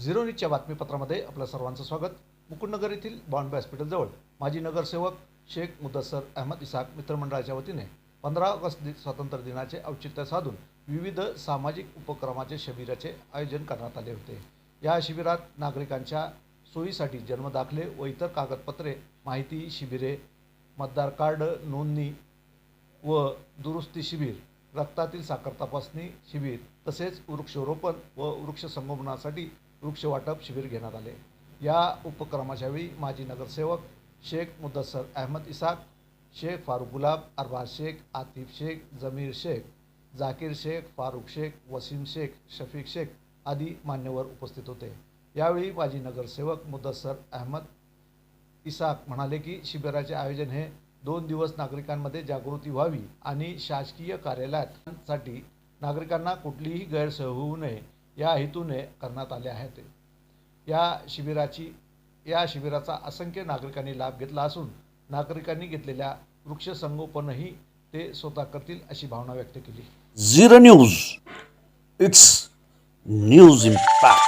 Zero न्यूजच्या बातमीपत्रामध्ये आपलं सर्वांचं स्वागत. मुकुंदनगर येथील बॉम्बे हॉस्पिटलजवळ माजी नगरसेवक शेख मुदस्सर अहमद इसाक मित्रमंडळाच्या वतीने पंधरा ऑगस्ट दि स्वातंत्र्य दिनाचे औचित्य साधून विविध सामाजिक उपक्रमाचे शिबिराचे आयोजन करण्यात आले होते. या शिबिरात नागरिकांच्या सोयीसाठी जन्मदाखले व इतर कागदपत्रे माहिती शिबिरे मतदार कार्ड नोंदणी व दुरुस्ती शिबिर रक्तातील साखर तपासणी शिबिर तसेच वृक्षारोपण व वृक्ष संगोपनासाठी वृक्ष वाटप शिबिर घेण्यात आले. या उपक्रमाच्या वेळी माजी नगरसेवक शेख मुदस्सर अहमद इसाक शेख फारुख गुलाब अरबाज शेख आतिफ शेख जमीर शेख जाकीर शेख फारुख शेख वसीम शेख शफीक शेख आदी मान्यवर उपस्थित होते. यावेळी माजी नगरसेवक मुदस्सर अहमद इसाक म्हणाले की शिबिराचे आयोजन हे दोन दिवस नागरिकांमध्ये जागृती व्हावी आणि शासकीय कार्यालयासाठी नागरिकांना कुठलीही गैरसोय होऊ नये या हेतूने करण्यात आले आहेत या शिबिराची या शिबिराचा असंख्य नागरिकांनी लाभ घेतला असून नागरिकांनी घेतलेल्या वृक्षसंगोपनही ते स्वतः करतील अशी भावना व्यक्त केली. Zero news. It's news impact.